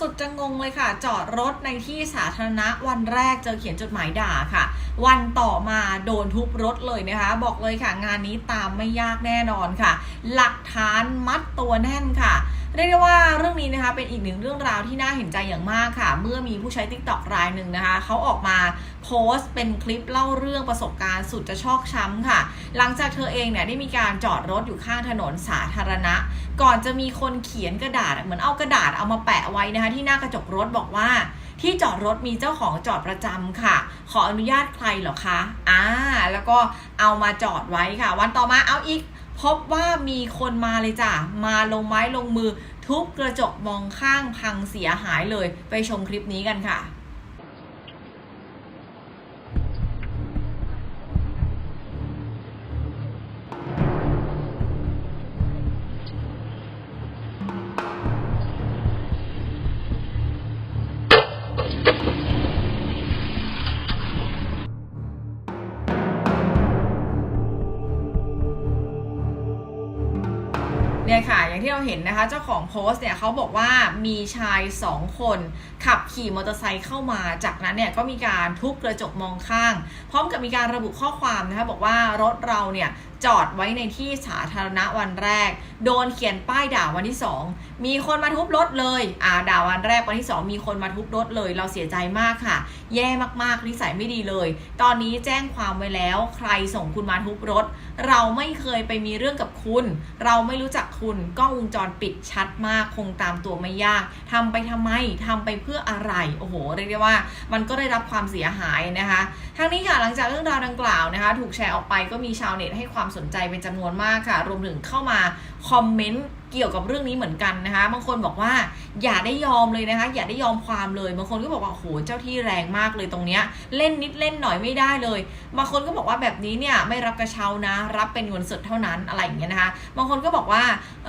สุดจะงงเลยค่ะ จอดรถในที่สาธารณะวันแรกเจอเขียนจดหมายด่าค่ะ วันต่อมาโดนทุบรถเลยนะคะ บอกเลยค่ะงานนี้ตามไม่ยากแน่นอนค่ะ หลักฐานมัดตัวแน่นค่ะ เรียกได้ว่าเรื่องนี้นะคะเป็นอีกหนึ่งเรื่องราวที่น่าเห็นใจอย่างมากค่ะ เมื่อมีผู้ใช้ t ิ k t o k รายหนึ่งนะคะเขาออกมาโพสต์เป็นคลิปเล่าเรื่องประสบการณ์สุดจะชอกช้ำค่ะ หลังจากเธอเองเนี่ยได้มีการจอดรถอยู่ข้างถนนสาธารณะ ก่อนจะมีคนเขียนกระดาษเหมือนเอากระดาษเอามาแปะไว้นะคะ ที่หน้ากระจกรถบอกว่าที่จอดรถมีเจ้าของจอดประจำค่ะ ขออนุญาตใครเหรอคะ อ่า แล้วก็เอามาจอดไว้ค่ะ วันต่อมาเอาอีก พบว่ามีคนมาเลยจ้ะ มาลงไม้ลงมือ ทุบกระจกมองข้างพังเสียหายเลย ไปชมคลิปนี้กันค่ะ เนี่ยค่ะ อย่างที่เราเห็นนะคะ เจ้าของโพสต์เนี่ยเขาบอกว่ามีชายสองคน ขับขี่มอเตอร์ไซค์เข้ามา จากนั้นเนี่ยก็มีการทุบกระจกมองข้าง พร้อมกับมีการระบุข้อความนะคะบอกว่ารถเราเนี่ย จอดไว้ในที่สาธารณะวันแรก โดนเขียนป้ายด่าวันที่ 2 มีคนมาทุบรถเลยอ่าด่าวันแรกวันที่ 2 มีคนมาทุบรถเลย เราเสียใจมากค่ะ แย่มากๆนิสัยไม่ดีเลย ตอนนี้แจ้งความไว้แล้ว ใครส่งคุณมาทุบรถ เราไม่เคยไปมีเรื่องกับคุณ เราไม่รู้จักคุณกล้องวงจรปิดชัดมากคงตามตัวไม่ยากทำไปทำไมทำไปเพื่ออะไรโอ้โหเรียกได้ว่า มันก็ได้รับความเสียหายนะคะทั้งนี้ค่ะหลังจากเรื่องราวดังกล่าวนะคะ ถูกแชร์ออกไปก็มีชาวเน็ตให้ความสนใจเป็นจำนวนมากค่ะ รวมถึงเข้ามาคอมเมนต์ เกี่ยวกับเรื่องนี้เหมือนกันนะคะ บางคนบอกว่าอย่าได้ยอมเลยนะคะ อย่าได้ยอมความเลย บางคนก็บอกว่าโหเจ้าที่แรงมากเลยตรงเนี้ยเล่นนิดเล่นหน่อยไม่ได้เลย บางคนก็บอกว่าแบบนี้เนี่ยไม่รับกระเช้านะ รับเป็นเงินสดเท่านั้นอะไรอย่างเงี้ยนะคะ บางคนก็บอกว่า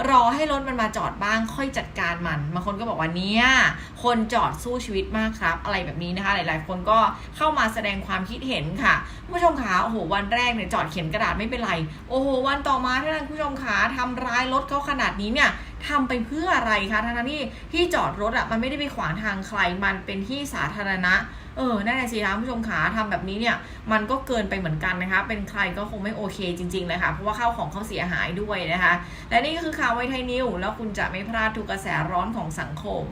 รอให้รถมันมาจอดบ้างค่อยจัดการมัน บางคนก็บอกว่าเนี่ยคนจอดสู้ชีวิตมากครับ อะไรแบบนี้นะคะ หลาย ๆ คนก็เข้ามาแสดงความคิดเห็นค่ะผู้ชมขาโอ้โหวันแรกเนี่ยจอดเขียนกระดาษไม่เป็นไร โอ้โหวันต่อมาท่านผู้ชมขาทำร้ายรถเขาขนาดนี้เนี่ยทำไปเพื่ออะไรคะทั้งที่ที่จอดรถอะมันไม่ได้ไปขวางทางใคร มันเป็นที่สาธารณะ เออนั่นแหละสิคะผู้ชมขาทำแบบนี้เนี่ย มันก็เกินไปเหมือนกันนะคะ เป็นใครก็คงไม่โอเคจริงๆเลยค่ะ เพราะว่าข้าวของเขาเสียหายด้วยนะคะ และนี่ก็คือข่าวไวไทยนิว แล้วคุณจะไม่พลาดทุกกระแสร้อนของสังคม